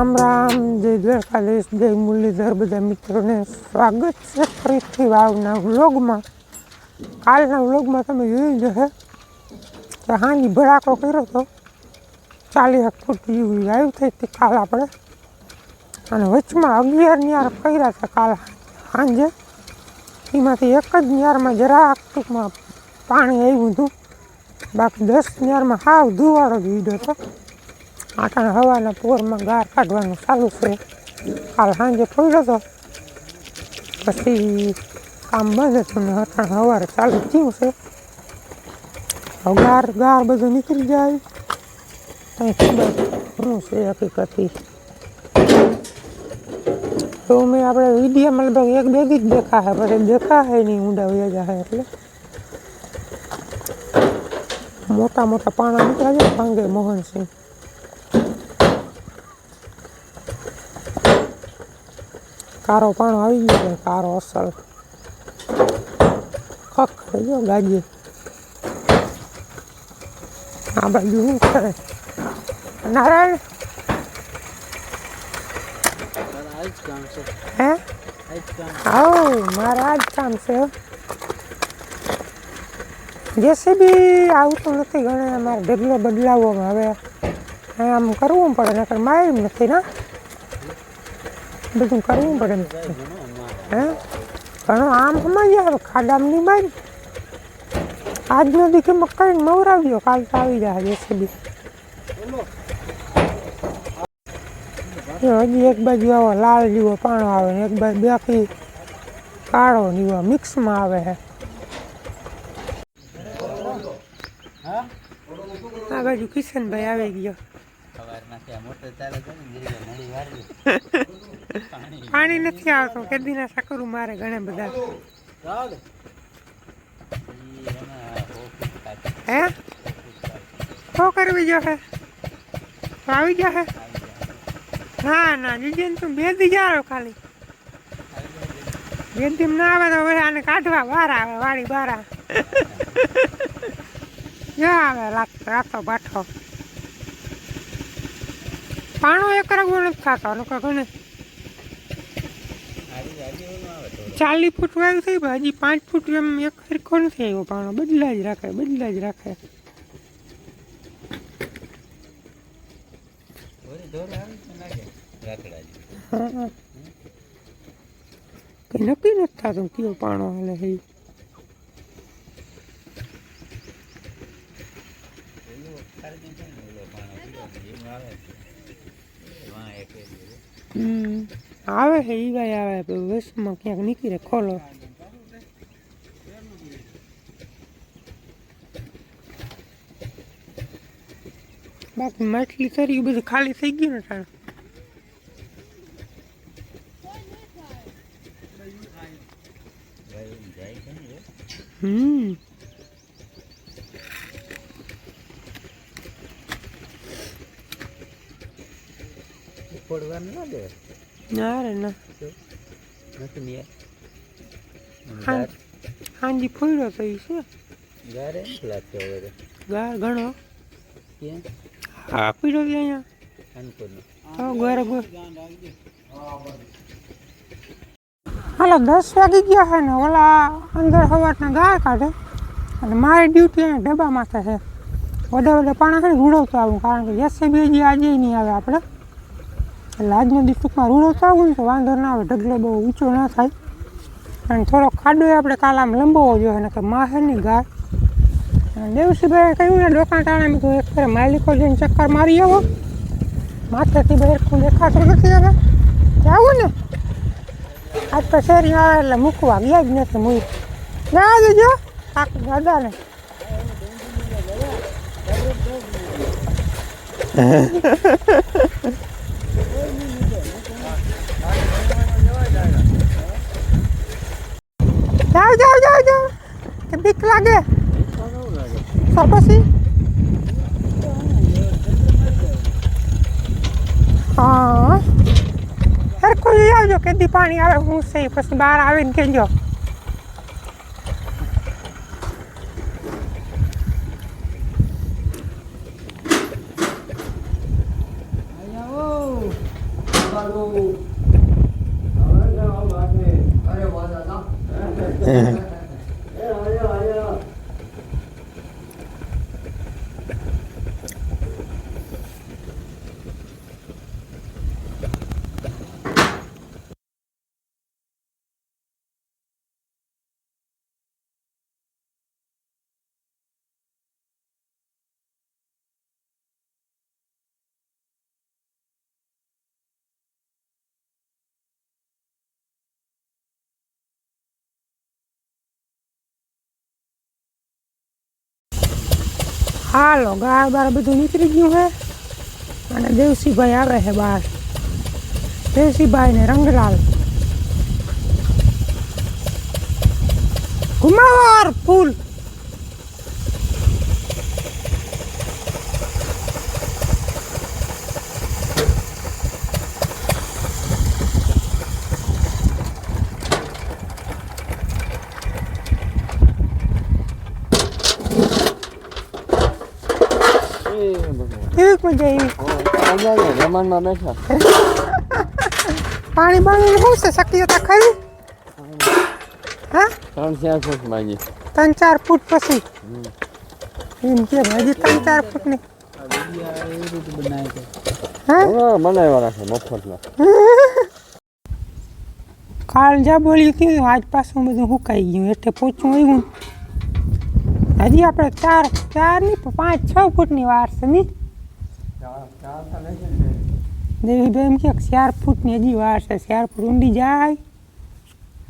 દ્વારકાધીશ, જય મુરલીધર, બધા મિત્રોને સ્વાગત છે ફરીથી વાવના વ્લોગમાં. કાલના વ્લોગમાં તમે જોઈ જશે કે હાની ભડાકો કર્યો હતો ચાલીસ ફૂટ જેવી આવ્યું થઈ હતી કાલ આપણે. અને વચમાં અગિયાર નિયાર કર્યા હતા કાલ સાંજે. એમાંથી એક જ ન્યારમાં જરાક ટૂંકમાં પાણી આવ્યું હતું. બાકી દસ નિયારમાં હાવ ધુવાળો જ વીડો હતો. આટાણા હવાના પોરમાં ગાર કાઢવાનું ચાલુ છે. કાલ સાંજે પડ્યો હતો. પછી કામ બંધ હતું ને અટાણ સવારે ચાલુ થયું છે. ગાર ગાર બધું નીકળી જાય. કંઈ ખબર શું છે હકીકતી તો મેં આપણે વિડીયોમાં લગભગ એક બે જ દેખાશે પછી દેખાશે નહીં ઊંડા વયા જાય એટલે. મોટા મોટા પાણા નીકળ્યા છે ભાંગે મોહનસિંહ. કારો પાણો આવી ગયો છે કારો અસલ ખખ થઈ ગયો ગાડીએ. આ બાજુ શું કરે? નારાયણ? હે? આવો, મારા આ જ કામ છે. જેસીબી આવતું નથી ગણે, મારે ઢગલો બદલાવવામાં હવે. આમ કરવું પડે, નકર માર્યું નથી, ના? બધું કરવું પડે ને. ઘણો અમારે હે ઘણો આમ સમજ આવે ખાડામાં નહીં મારી આજ નદી કે મકાઈ મવરાવ્યો કાલ તો આવી જાય જેસીબી જો હજી એક બાજુ આવો લાલ જેવો પાણો આવે ને એક બાજુ બાકી કાળો જેવો મિક્સમાં આવે છે હા આ બાજુ કિશનભાઈ આવી ગયો પાણી. નથી આવતું કેદીના સકરું મારે ઘણા બધા. હે? શું કરવી જો તો આવી જશે ના ના જીજન તું બે દી જાઓ ખાલી. બે દી ના આવે તો હવે આને કાઢવા વાર આવે વાળી બારા. આવે રાત રાતો બાઠો. પાણો એક રગવો નથી થતો લોકો તો ચાલીસ ફૂટ વાયુ થઈ ભાજી પાંચ ફૂટ એમ એક સરખો નથી આવ્યો પાણો. બદલા જ રાખે બદલા જ રાખે. નક્કી નથી થતું કયો પાણો હાલે છે ઈ. ઓલું ખાલી છે ને ઓલો પાણો પીળો ને એમ આવે છે વાં એક એક એવું. હમ આવે છે, ઈ ભાઈ આવે વેસમાં ક્યાંક નીકળે, ખોલો. બાકી માછલી કરી એ બધું ખાલી થઈ ગયું ને તાણ? એ. હમ. ના દે ના રે ના. નથી ને હા હાંજી ફોડ્યો તો ઈ છે. ગારે લાગતો હવે ગાર ઘણો. ક્યાં હા પીડ્યો છે અહીંયા. ગોર હાલો દસ વાગી ગયા છે ને ઓલા અંદર સવારના ગાય કાઢે. અને મારી ડ્યુટી અહીંયા ડબ્બા માથે છે. વધારે પાણી પાણા ખાલી રૂડવતો આવું કારણ કે એસસીબી હજી આજે નહીં આવે આપણે. એટલે આજના ટૂંકમાં રૂડવતો આવું ને તો વાંધો ના આવે, ઢગલો બહુ ઊંચો ના થાય. અને થોડો ખાડો આપણે કાલ આમ લંબાવવો જોઈએ ને કે માહેરની ગાય. અને દેવસીભાઈ કહ્યું ને, દોકાન ટાણે મેં એક ફેર માલિકો જઈને ચક્કર મારી આવો. માથેથી બહેરખું દેખાતો નથી હવે. જાવું ને? આજ તો શેરી આવે એટલે મૂકવા ગયા જ નથી મૂઈ. ના દેજો. કાક દાદાને. જાઓ જાઓ જાઓ જાઓ કે બીક લાગે? તો પછી હા. સરખું લઈ આવજો કેદી પાણી આવે હું સહી પછી બહાર આવીને કહેજો હાલો ગાર બાર બધું નીકળી ગયું હે. અને દેવસીભાઈ આવે છે બહાર દેવસીભાઈ ને રંગલાલ. ઘુમાવર ફૂલ. કેવી મજા આવી. રમણમાં બેઠા પાણી બાણી શું છે? શક્યતા ખરી? હા? ત્રણ ચાર ફૂટ માંગી ત્રણ ચાર ફૂટ પછી. એમ કે હજી ત્રણ ચાર ફૂટની બનાવ્યા રાખે મફતમાં કાલ જા બોલ્યું કીધું આજ પાછું બધું સુકાઈ ગયું. એટલે પોચું આવ્યું હજી આપણે ચાર ચારની પાંચ છ ફૂટની વાર છે નહીં દેવીભાઈ એમ કે ચાર ફૂટની હજી વાર છે, ચાર ફૂટ ઊંડી જાય.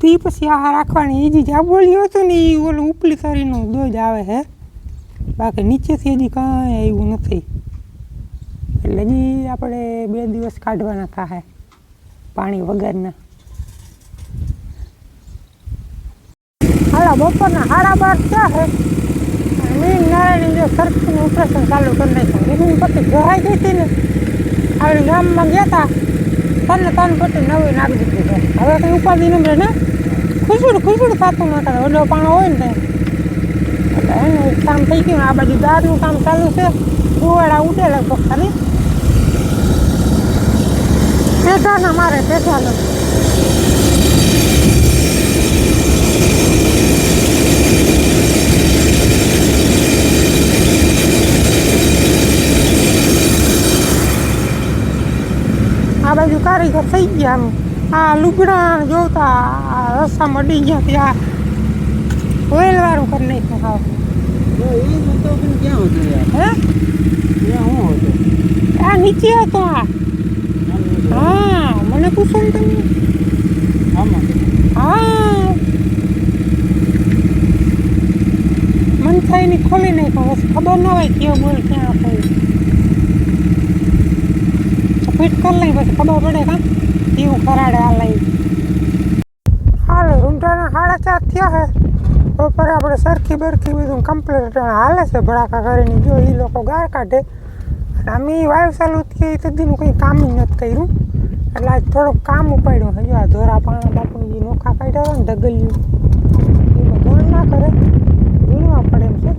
તી પછી આ રાખવાની એ જે જા બોલ્યું હતું ને એ ઓલું ઉપલી તરીનું દોજ આવે છે. બાકી નીચેથી હજી કાંઈ આવ્યું નથી. એટલે હજી આપણે બે દિવસ કાઢવાના થાય પાણી વગરના. હાલા, બપોરના હારા બાર છે. મીન નારાયણ જો સરખું ઓપરેશન ચાલુ કરી નાખ્યું. એની પછી જોવાઈ ગઈ હતી ને. આપણે ગામમાં ગયા હતા તને તન પટ્ટી નવી નાખી દીધી છે. હવે કંઈ ઉપાધિ નંબર ને. ખુશુડ ખુશુડ થતું નતા ઓડો પાણો હોય ને એટલે એનું કામ થઈ ગયું આ બાજુ દાળનું કામ ચાલુ છે. કુવાડા ઉડે લગભગ ખાલી. પેઢાના મારે પેઢાના. આ બાજુ કારીગર થઈ ગયા આ લુગડા જોતા આ રસ્તામાં અડી ગયા ત્યાં. ઓઇલવાળું કરી નાખ્યું હે આ નીચે હતો આ. હા મને પૂછો ને તમે. હા. મન થાયની ખોલી નાખ્યો. ખબર ન હોય કે બોલ ક્યાં થઈ ફિટ કરી લઈ, પછી ખબર પડે કાં? કેવું કરાડે આ લઈ. હાલ રૂમટાના સાડા ચાર થયા છે. બપોરે આપણે સરખી બરખી બધું કમ્પ્લીટ હાલે છે ભડાકા કરીને. જો એ લોકો ગાર કાઢે. અને અમે વાયુ ચાલુ થઈ તે દીનું કંઈ કામ જ નથી કર્યું. એટલે આજ થોડુંક કામ ઉપાડ્યું હજુ આ ધોરા પાણા બાપુની જે નોખા કાઢ્યા હતા ને ઢગલિયું. એમાં ધોર ના કરે. વીણવા પડે એમ છે.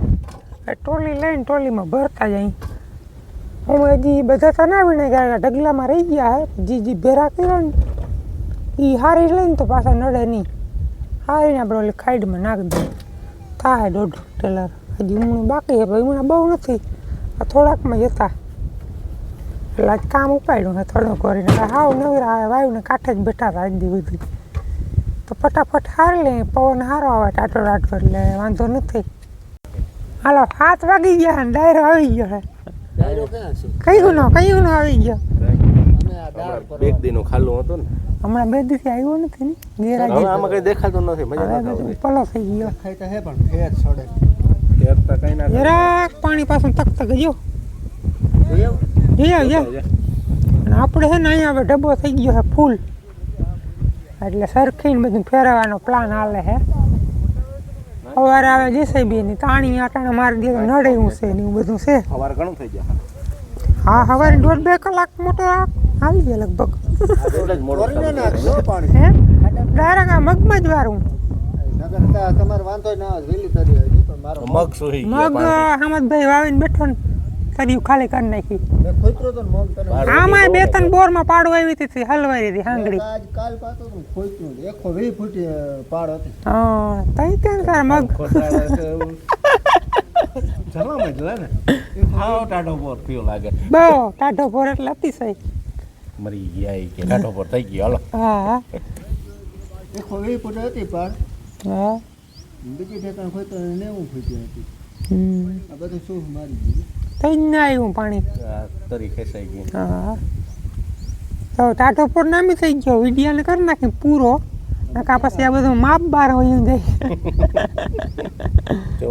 ટોલી લઈને ટોલીમાં ભરતા જાય. હું હજી બધા તો ના વીણે ગયા ઢગલામાં રહી ગયા જી જી, ભેરા કર્યા ને. એ હારી લઈને તો પાછા નડે નહીં. હારીને આપણે ઓલી ખાઈડમાં નાખી દઈએ થાય દોઢ ટેલર. હજી હમણાં બાકી છે ભાઈ હમણાં બહુ નથી. આ થોડાકમાં જતા એટલે આજ કામ ઉપાડ્યું ને થોડુંક કરીને. હાવ નવરા આવે વાયુને કાંઠે જ બેઠા હતા આજ બધી. તો ફટાફટ હારી લે, પવન હારો આવે ટાટો ટાટો એટલે વાંધો નથી. હાલો સાત વાગી ગયા ડાયરો આવી ગયો કયું નો કયું નો આવી ગયો? બેગ દીનું ખાલું હતું ને. હમણાં બે દિવસથી આવ્યો નથી ને? ગેરાજી આમાં કઈ દેખાતું નથી મજા નથી પલો થઈ ગયો. ખાઈ તો કઈ ના જરાક પાણી પાછું તક તક ગયો આવજે અને આપણે છે ને અહીંયા હવે ડબ્બો થઈ ગયો છે ફૂલ. એટલે સરખીને બધું ફેરવવાનો પ્લાન હાલે છે સવારે આવે જેસેબી ની તાણી આટાણા મારી દે નડે એવું છે ને એવું બધું છે. સવાર ઘણું થઈ ગયા. હા સવારે દોઢ બે કલાક મોટો આ આવી ગયા લગભગ. ડાયરેક્ટ આ મગમાં જ વારું. તમારે વાંધો ના આવે વેલી તરી મગ સુહી મગ હમદભાઈ હામદભાઈ વાવીને બેઠો ને કર્યું ખાલી કરી નાખી. મેં ખોતરો તો મગ તને આમાં બે ત્રણ બોરમાં પાડો આવી હતી હલવાઈ હતી હાંગડી. કાલ પાતો એકસો વીસ ફૂટી પાડ હતી હા તઈ કેમ મગ. જ ને. ટાઢો લાગે. બહુ ટાઢો એટલે અતિશય. મરી ગયા કે ટાઢો થઈ ગયો હાલો. હા. એકસો વીસ ફૂટી હતી પાડ. હા. બીજી ઠેકાણ ખોતરો નેવું ફૂટી હતી. આ બધું શું મારી ગયું તઈ જ ના આવ્યું પાણી તરી ખેંચાઈ ગઈ. હા. તો ટાટો પર નામી થઈ ગયો. વિડીયાને કરી નાખી પૂરો. નકા પછી આ બધું માપ બાર હોય જાય